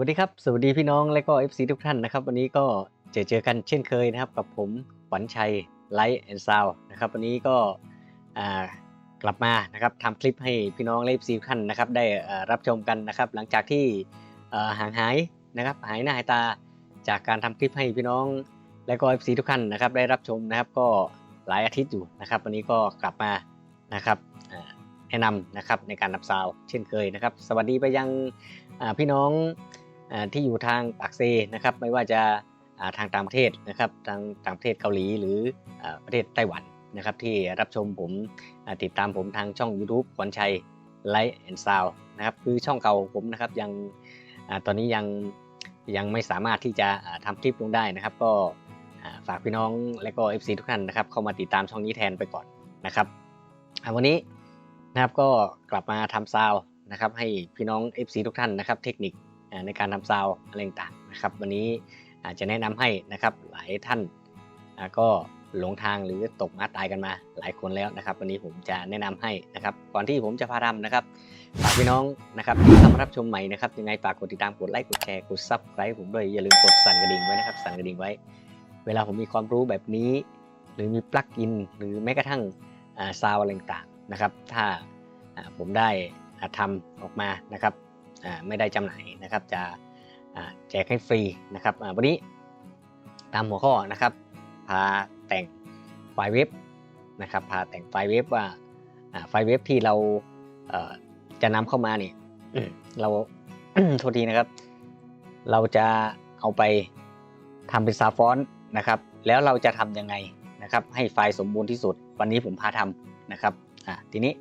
วัสดีครับ สวัสดีพี่น้องและก็ FC ทุกท่านนะครับ วันนี้ก็เจอเจอกันเช่นเคยนะครับ กับผมขวัญชัยไลท์แอนด์ซาวนะครับวันนี้ก็กลับมานะครับทำคลิปให้พี่น้องและ FC ทุกท่านนะครับได้รับชมกันนะครับ หลังจากที่ห่างหายนะครับหายหน้าหายตาจากการทำคลิปให้พี่น้องและก็ FC ทุกท่านนะครับ ได้รับชมนะครับก็หลายอาทิตย์อยู่นะครับ วันนี้ก็กลับมานะครับแนะนำนะครับในการนับซาวเช่นเคยนะครับ สวัสดีไปยังพี่น้อง ที่อยู่ทางปากเซนะครับไม่ว่าจะทางต่างประเทศนะครับทางต่างประเทศเกาหลีหรือประเทศไต้หวันนะครับที่รับชมผมติดตามผมทางช่อง YouTube ขวัญชัยไลท์แอนด์ซาวนะครับคือช่องเก่าของผมนะครับยังตอนนี้ยังยังไม่สามารถที่จะอ่าทำคลิปลงได้นะครับ ก็ฝากพี่น้องและก็ FC ทุกท่านนะครับเข้ามาติดตามช่องนี้แทนไปก่อนนะครับวันนี้นะครับก็กลับมาทำซาวนะครับให้พี่น้อง FC ทุกท่านนะครับเทคนิค ในการทำซาวอะไรต่างๆนะครับ วันนี้อาจจะแนะนำให้นะครับหลายท่านก็หลงทางหรือตกมาตายกันมาหลายคนแล้วนะครับ วันนี้ผมจะแนะนำให้นะครับ ก่อนที่ผมจะพาทำนะครับฝากพี่น้องนะครับที่เข้ามารับชมใหม่นะครับยังไงฝากกดติดตามกดไลค์กดแชร์กดซับสไครต์ผมด้วยอย่าลืมกดสั่นกระดิ่งไว้นะครับ สั่นกระดิ่งไว้ เวลาผมมีความรู้แบบนี้ หรือมีปลั๊กอิน หรือแม้กระทั่งซาวอะไรต่างๆนะครับ ถ้าผมได้อ่าทำออกมานะครับ ไม่ได้จำหน่ายนะครับ จะอ่าแจกให้ฟรีนะครับอ่าวันนี้ตามหัวข้อนะครับ พาแต่งไฟล์เว็บนะครับ พาแต่งไฟล์เว็บว่าอ่าไฟล์เว็บที่เราเอ่อจะนำเข้ามาเนี่ยเราโทษทีนะครับ เราจะเอาไปทำเป็นซาฟอนต์นะครับ แล้วเราจะทำยังไงนะครับ ให้ไฟล์สมบูรณ์ที่สุด วันนี้ผมพาทำนะครับอ่าทีนี้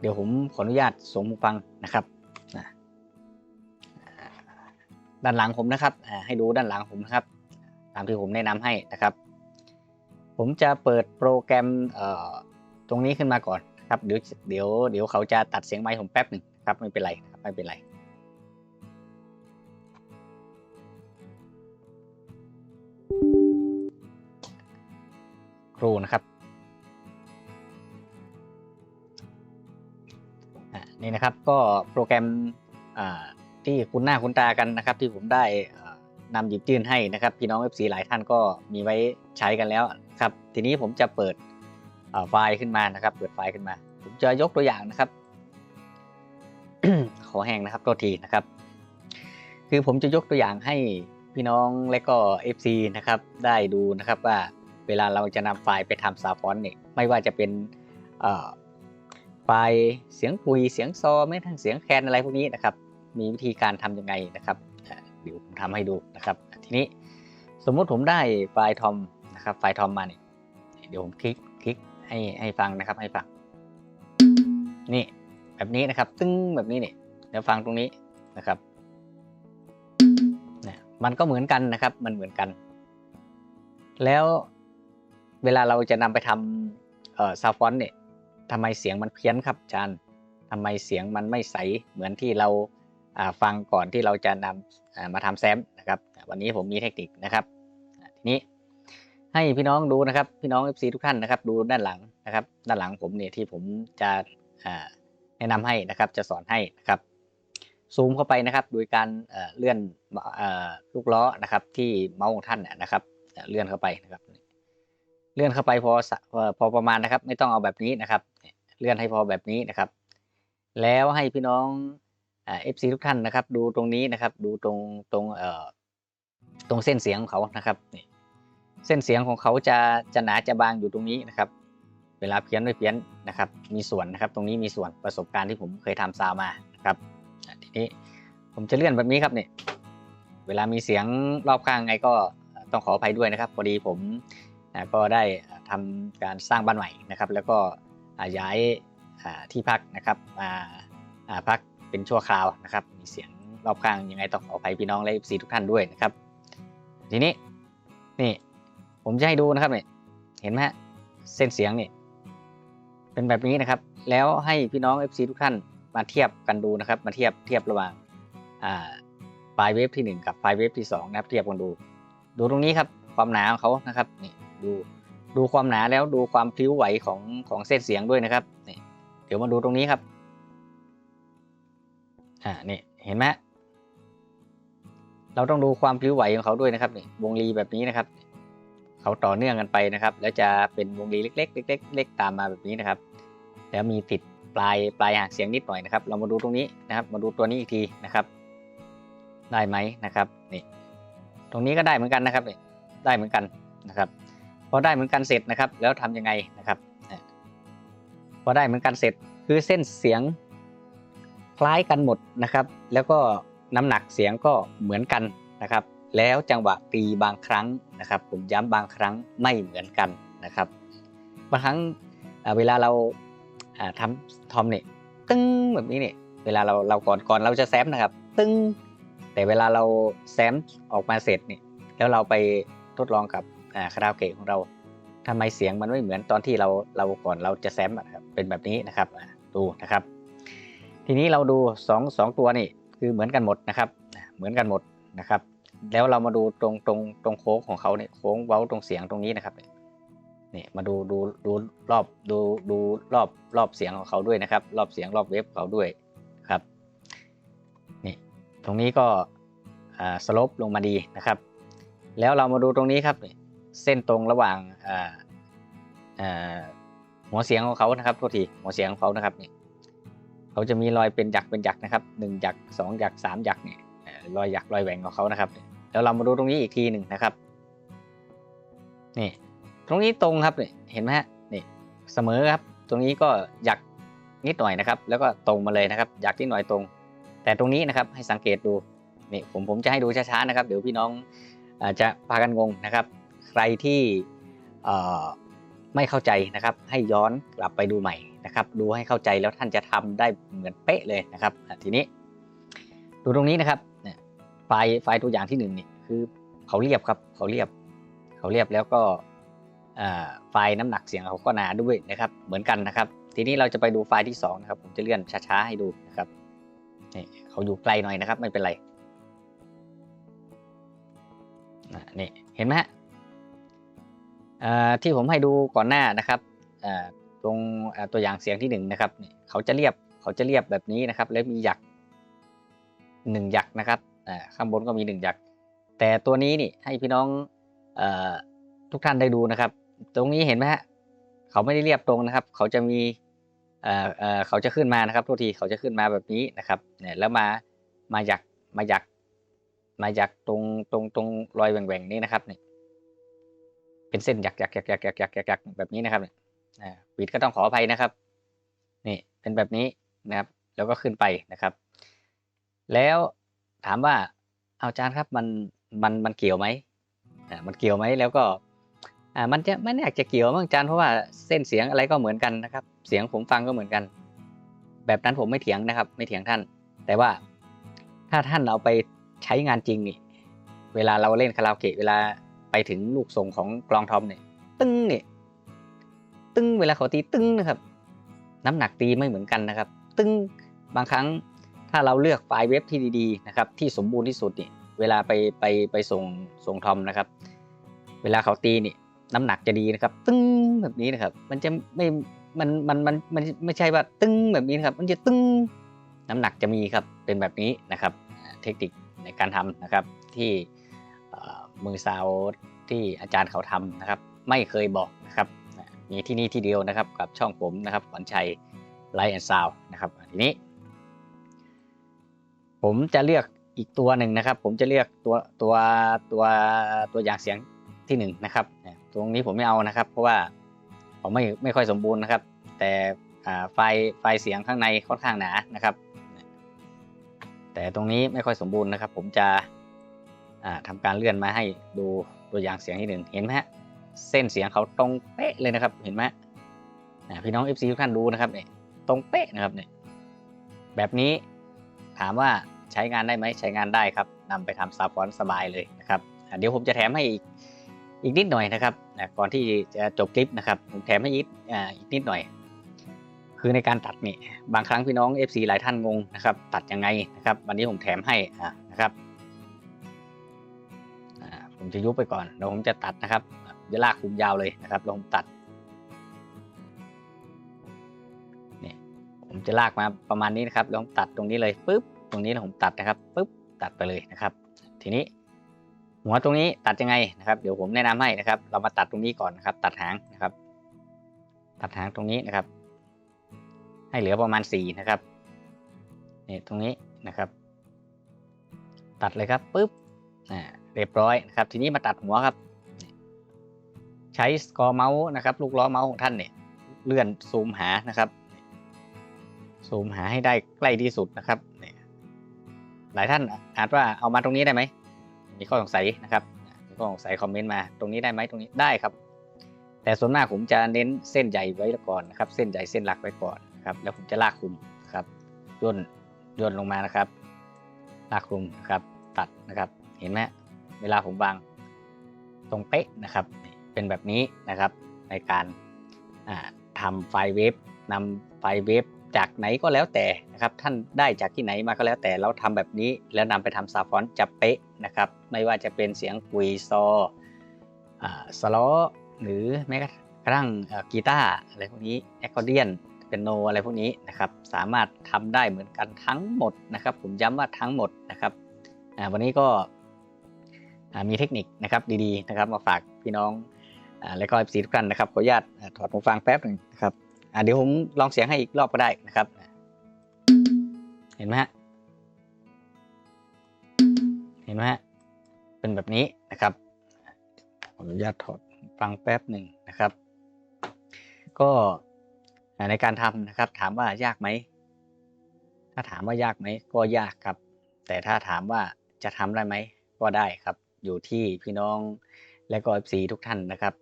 เดี๋ยวผมขออนุญาตสวมหูฟังนะครับ ด้านหลังผมนะครับอ่าให้ดูด้านหลังผมนะครับ ตามที่ผมแนะนำให้นะครับ ผมจะเปิดโปรแกรมเอ่อตรงนี้ขึ้นมาก่อนครับเดี๋ยวเดี๋ยวเดี๋ยวเขาจะตัดเสียงไมค์ผมแป๊บหนึ่งครับไม่เป็นไรครับไม่เป็นไรครูนะครับอ่านี่นะครับก็โปรแกรมอ่า ที่คุ้นหน้าคุ้นตากันนะครับ ที่ผมได้นำหยิบยื่นให้นะครับ พี่น้อง FC หลายท่านก็มีไว้ใช้กันแล้วครับ ทีนี้ผมจะเปิดไฟล์ขึ้นมานะครับ เปิดไฟล์ขึ้นมา ผมจะยกตัวอย่างนะครับ ขอแห้งนะครับตัวทีนะครับ คือผมจะยกตัวอย่างให้พี่น้องและก็ FC นะครับ ได้ดูนะครับว่าเวลาเราจะนำไฟล์ไปทำซาวฟอนต์เนี่ยไม่ว่าจะเป็นไฟล์เสียงคุยเสียงซอไม่ทั้งเสียงแคนอะไรพวกนี้นะครับ มีวิธีการทำยังไงนะครับเดี๋ยวผมทำให้ดูนะครับ ทีนี้สมมุติผมได้ไฟล์ทอมนะครับไฟล์ทอมมาเนี่ยเดี๋ยวผมคลิกคลิกให้ให้ฟังนะครับให้ฟัง นี่แบบนี้นะครับ ตึ้งแบบนี้เนี่ยเดี๋ยวฟังตรงนี้นะครับนี่มันก็เหมือนกันนะครับ มันเหมือนกัน แล้วเวลาเราจะนำไปทำเอ่อซาวฟอนต์เนี่ยทำไมเสียงมันเพี้ยนครับอาจารย์ทำไมเสียงมันไม่ใสเหมือนที่เรา ฟังก่อนที่เราจะนำมาทำแซมนะครับ วันนี้ผมมีเทคนิคนะครับ ทีนี้ให้พี่น้องดูนะครับ พี่น้อง FC ทุกท่านนะครับ ดูด้านหลังนะครับ ด้านหลังผมเนี่ยที่ผมจะแนะนำให้นะครับ จะสอนให้นะครับ ซูมเข้าไปนะครับ โดยการเลื่อนลูกล้อนะครับ ที่เมาส์ของท่านน่ะนะครับ เลื่อนเข้าไปนะครับ เลื่อนเข้าไปพอพอประมาณนะครับ ไม่ต้องเอาแบบนี้นะครับ เลื่อนให้พอแบบนี้นะครับ แล้วให้พี่น้อง เอฟซีทุกท่านนะครับ ดูตรงนี้นะครับ ดูตรงตรงเอ่อตรงเส้นเสียงของเขานะครับนี่เส้นเสียงของเขาจะจะหนาจะบางอยู่ตรงนี้นะครับ เวลาเพี้ยนไม่เพี้ยนนะครับ มีส่วนนะครับ ตรงนี้มีส่วนประสบการณ์ที่ผมเคยทำซาวมานะครับทีนี้ผมจะเลื่อนแบบนี้ครับเนี่ยเวลามีเสียงรอบข้างไงก็ต้องขออภัยด้วยนะครับพอดีผมก็ได้ทำการสร้างบ้านใหม่นะครับ แล้วก็ย้ายที่พักนะครับมาพัก เป็นชั่วคราวนะครับ มีเสียงรอบข้างยังไงต้องขออภัยพี่น้องและซีทุกท่านด้วยนะครับ ทีนี้นี่ผมจะให้ดูนะครับเนี่ยเห็นไหมฮะเส้นเสียงนี่เป็นแบบนี้นะครับ แล้วให้พี่น้อง FC ทุกท่านมาเทียบกันดูนะครับ มาเทียบเทียบระหว่างอ่าไฟล์เวฟที่หนึ่งกับไฟล์เวฟที่สองนะครับเทียบกันดู ดูตรงนี้ครับความหนาของเขานะครับนี่ดูดูความหนาแล้วดูความพลิ้วไหวของของเส้นเสียงด้วยนะครับนี่เดี๋ยวมาดูตรงนี้ครับ อ่านี่เห็นไหมเราต้องดูความพลิ้วไหวของเขาด้วยนะครับนี่วงรีแบบนี้นะครับ เขาต่อเนื่องกันไปนะครับ แล้วจะเป็นวงรีเล็กๆเล็กๆเล็กตามมาแบบนี้นะครับ แล้วมีติดปลายปลายหางเสียงนิดหน่อยนะครับ เรามาดูตรงนี้นะครับ มาดูตัวนี้อีกทีนะครับ ได้ไหมนะครับนี่ตรงนี้ก็ได้เหมือนกันนะครับนี่ได้เหมือนกันนะครับพอได้เหมือนกันเสร็จนะครับ แล้วทำยังไงนะครับพอได้เหมือนกันเสร็จคือเส้นเสียง คล้ายกันหมดนะครับ แล้วก็น้ำหนักเสียงก็เหมือนกันนะครับ แล้วจังหวะตีบางครั้งนะครับ ผมย้ำบางครั้งไม่เหมือนกันนะครับบางครั้งเวลาเราอ่าทำทอมเนี่ยตึ้งแบบนี้เนี่ยเวลาเราเราก่อนก่อนเราจะแซมนะครับ ตึ้งแต่เวลาเราแซมออกมาเสร็จเนี่ยแล้วเราไปทดลองกับคาราโอเกะของเราทำไมเสียงมันไม่เหมือนตอนที่เราเราก่อนเราจะแซมอะครับเป็นแบบนี้นะครับดูนะครับ ทีนี้เราดูสองสองตัวนี่คือเหมือนกันหมดนะครับ เหมือนกันหมดนะครับ แล้วเรามาดูตรงตรงตรงโค้งของเขาเนี่ยโค้งเว้าตรงเสียงตรงนี้นะครับนี่มาดูดูดูรอบดูดูรอบรอบเสียงของเขาด้วยนะครับ รอบเสียงรอบเวฟเขาด้วยครับนี่ตรงนี้ก็สลบลงมาดีนะครับ แล้วเรามาดูตรงนี้ครับเส้นตรงระหว่างหัวเสียงของเขานะครับโทษทีหัวเสียงของเขานะครับนี่ เขาจะมีรอยเป็นหยักเป็นหยักนะครับหนึ่งหยักสองหยักสามหยักเนี่ยรอยหยักรอยแหว่งของเขานะครับ แล้วเรามาดูตรงนี้อีกทีหนึ่งนะครับนี่ตรงนี้ตรงครับนี่เห็นไหมฮะนี่เสมอครับ ตรงนี้ก็หยักนิดหน่อยนะครับ แล้วก็ตรงมาเลยนะครับหยักนิดหน่อยตรง แต่ตรงนี้นะครับให้สังเกตดูนี่ผมผมจะให้ดูช้าๆนะครับ เดี๋ยวพี่น้องอาจจะพากันงงนะครับ ใครที่เอ่อไม่เข้าใจนะครับ ให้ย้อนกลับไปดูใหม่ นะครับดูให้เข้าใจแล้วท่านจะทำได้เหมือนเป๊ะเลยนะครับทีนี้ ดูตรงนี้นะครับเนี่ยไฟล์ไฟล์ตัวอย่างที่หนึ่งนี่คือเขาเรียบครับเขาเรียบเขาเรียบแล้วก็ไฟล์น้ำหนักเสียงเขาก็หนาด้วยนะครับ เหมือนกันนะครับ ทีนี้เราจะไปดูไฟล์ที่สองนะครับผมจะเลื่อนช้าๆให้ดูนะครับนี่เขาอยู่ไกลหน่อยนะครับ ไม่เป็นไรนี่เห็นไหมฮะที่ผมให้ดูก่อนหน้านะครับอ่า ตรงตัวอย่างเสียงที่หนึ่งนะครับเขาจะเรียบเขาจะเรียบแบบนี้นะครับ แล้วมีหยักหนึ่งหยักนะครับข้างบนก็มีหนึ่งหยัก แต่ตัวนี้นี่ให้พี่น้องทุกท่านได้ดูนะครับ ตรงนี้เห็นไหมฮะเขาไม่ได้เรียบตรงนะครับ เขาจะมีเขาจะขึ้นมานะครับทุกทีเขาจะขึ้นมาแบบนี้นะครับเนี่ยแล้วมามาหยักมาหยักมาหยักตรงตรงตรงรอยแหว่งๆนี้นะครับเนี่ยเป็นเส้นหยักหยักหยักหยักหยักหยักหยักแบบนี้นะครับเนี่ย อ่าปิดก็ต้องขออภัยนะครับ นี่เป็นแบบนี้นะครับ แล้วก็ขึ้นไปนะครับ แล้วถามว่าเอาจารย์ครับมันมันมันเกี่ยวไหมอ่ามันเกี่ยวไหมแล้วก็อ่ามันจะไม่แน่จะเกี่ยวมั้งอาจารย์เพราะว่าเส้นเสียงอะไรก็เหมือนกันนะครับ เสียงผมฟังก็เหมือนกัน แบบนั้นผมไม่เถียงนะครับ ไม่เถียงท่าน แต่ว่าถ้าท่านเอาไปใช้งานจริงนี่เวลาเราเล่นคาราโอเกะเวลาไปถึงลูกส่งของกลองทอมเนี่ยตึ้งเนี่ย ตึ้งเวลาเขาตีตึ้งนะครับ น้ำหนักตีไม่เหมือนกันนะครับ ตึ้งบางครั้งถ้าเราเลือกไฟล์เว็บที่ดีๆนะครับที่สมบูรณ์ที่สุดนี่เวลาไปไปไปส่งส่งทอมนะครับ เวลาเขาตีนี่น้ำหนักจะดีนะครับ ตึ้งแบบนี้นะครับ มันจะไม่มันมันมันมันไม่ใช่ว่าตึ้งแบบนี้นะครับ มันจะตึ้งน้ำหนักจะมีครับเป็นแบบนี้นะครับ เทคนิคในการทำนะครับที่มือซาวที่อาจารย์เขาทำนะครับ ไม่เคยบอกนะครับ มีที่นี่ที่เดียวนะครับกับช่องผมนะครับขวัญชัยไลท์แอนด์ซาวนะครับทีนี้ ผมจะเลือกอีกตัวหนึ่งนะครับ ผมจะเลือกตัวตัวตัวตัวอย่างเสียงที่หนึ่งนะครับ ตรงนี้ผมไม่เอานะครับ เพราะว่าผมไม่ไม่ค่อยสมบูรณ์นะครับ แต่ไฟไฟเสียงข้างในค่อนข้างหนานะครับ แต่ตรงนี้ไม่ค่อยสมบูรณ์นะครับ ผมจะอ่าทำการเลื่อนมาให้ดูตัวอย่างเสียงที่หนึ่งเห็นไหมฮะ เส้นเสียงเขาตรงเป๊ะเลยนะครับ เห็นไหมพี่น้อง FC ทุกท่านดูนะครับเนี่ยตรงเป๊ะนะครับเนี่ยแบบนี้ถามว่าใช้งานได้ไหมใช้งานได้ครับนำไปทำซับฟอนสบายเลยนะครับเดี๋ยวผมจะแถมให้อีกอีกนิดหน่อยนะครับก่อนที่จะจบคลิปนะครับ ผมแถมให้อีกอีกนิดหน่อย คือในการตัดนี่บางครั้งพี่น้อง FC หลายท่านงงนะครับ ตัดยังไงนะครับ วันนี้ผมแถมให้นะครับผมจะยุบไปก่อนแล้วผมจะตัดนะครับ จะลากคุมยาวเลยนะครับแล้วผมตัดนี่ผมจะลากมาประมาณนี้นะครับแล้วผมตัดตรงนี้เลยปุ๊บตรงนี้ผมตัดนะครับปุ๊บตัดไปเลยนะครับ ทีนี้ หัวตรงนี้ตัดยังไงนะครับเดี๋ยวผมแนะนำให้นะครับ เรามาตัดตรงนี้ก่อนนะครับ ตัดหางนะครับ ตัดหางตรงนี้นะครับ ให้เหลือประมาณสี่นะครับนี่ตรงนี้นะครับ ตัดเลยครับปุ๊บอ่าเรียบร้อยนะครับ ทีนี้มาตัดหัวครับ ใช้สกอร์เมาส์นะครับ ลูกล้อเมาส์ของท่านเนี่ยเลื่อนซูมหานะครับ ซูมหาให้ได้ใกล้ที่สุดนะครับหลายท่านอาจว่าเอามาตรงนี้ได้ไหมมีข้อสงสัยนะครับมีข้อสงสัยคอมเมนต์มาตรงนี้ได้ไหมตรงนี้ได้ครับ แต่ส่วนมากผมจะเน้นเส้นใหญ่ไว้ก่อนนะครับ เส้นใหญ่เส้นหลักไว้ก่อนครับแล้วผมจะลากคลุมนะครับย่นย่นลงมานะครับ ลากคลุมนะครับ ตัดนะครับ เห็นไหมเวลาผมวางตรงเป๊ะนะครับ เป็นแบบนี้นะครับ ในการทำไฟล์เวฟนำไฟล์เวฟจากไหนก็แล้วแต่นะครับ ท่านได้จากที่ไหนมาก็แล้วแต่เราทำแบบนี้ แล้วนำไปทำซาวฟอนจะเป๊ะนะครับ ไม่ว่าจะเป็นเสียงกุยซอ่าสล้อหรือแม้กระทั่งกีตาร์อะไรพวกนี้แอคคอร์เดียนเป็นโนอะไรพวกนี้นะครับ สามารถทำได้เหมือนกันทั้งหมดนะครับ ผมย้ำว่าทั้งหมดนะครับวันนี้ก็มีเทคนิคนะครับดีๆนะครับ มาฝากพี่น้อง และก็เอฟซีทุกท่านนะครับขออนุญาตถอดหูฟังแป๊บหนึ่งนะครับเดี๋ยวผมลองเสียงให้อีกรอบก็ได้นะครับ เห็นไหมฮะเห็นไหมฮะเป็นแบบนี้นะครับขออนุญาตถอดฟังแป๊บหนึ่งนะครับ ก็ในการทำนะครับ ถามว่ายากไหมถ้าถามว่ายากไหมก็ยากครับ แต่ถ้าถามว่าจะทำได้ไหมก็ได้ครับ อยู่ที่พี่น้องและก็ FC ทุกท่านนะครับ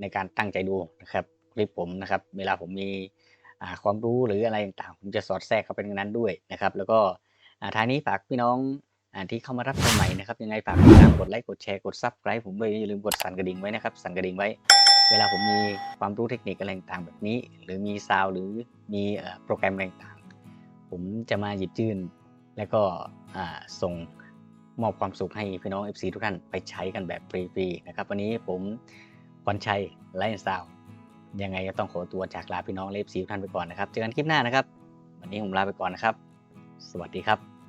ในการตั้งใจดูนะครับคลิปผมนะครับ เวลาผมมีความรู้หรืออะไรต่างๆผมจะสอดแทรกเข้าไปในนั้นด้วยนะครับ แล้วก็ท้ายนี้ฝากพี่น้องอที่เข้ามารับชมใหม่นะครับ ยังไงฝากติดตามกดไลค์กดแชร์กดซับสไครต์ผมด้วยอย่าลืมกดสั่นกระดิ่งไว้นะครับ สั่นกระดิ่งไว้ เวลาผมมีความรู้เทคนิคอะไรต่างๆแบบนี้ หรือมีซาวหรือมีโปรแกรมอะไรต่างๆผมจะมาหยิบยื่นแล้วก็ส่งมอบความสุขให้พี่น้อง FC ทุกท่านไปใช้กันแบบฟรีๆนะครับ วันนี้ผม พรชัยไลฟ์ซาวยังไงก็ต้องขอตัวจากลาพี่น้องเลฟซีทุกท่านไปก่อนนะครับ เจอกันคลิปหน้านะครับ วันนี้ผมลาไปก่อนนะครับ สวัสดีครับ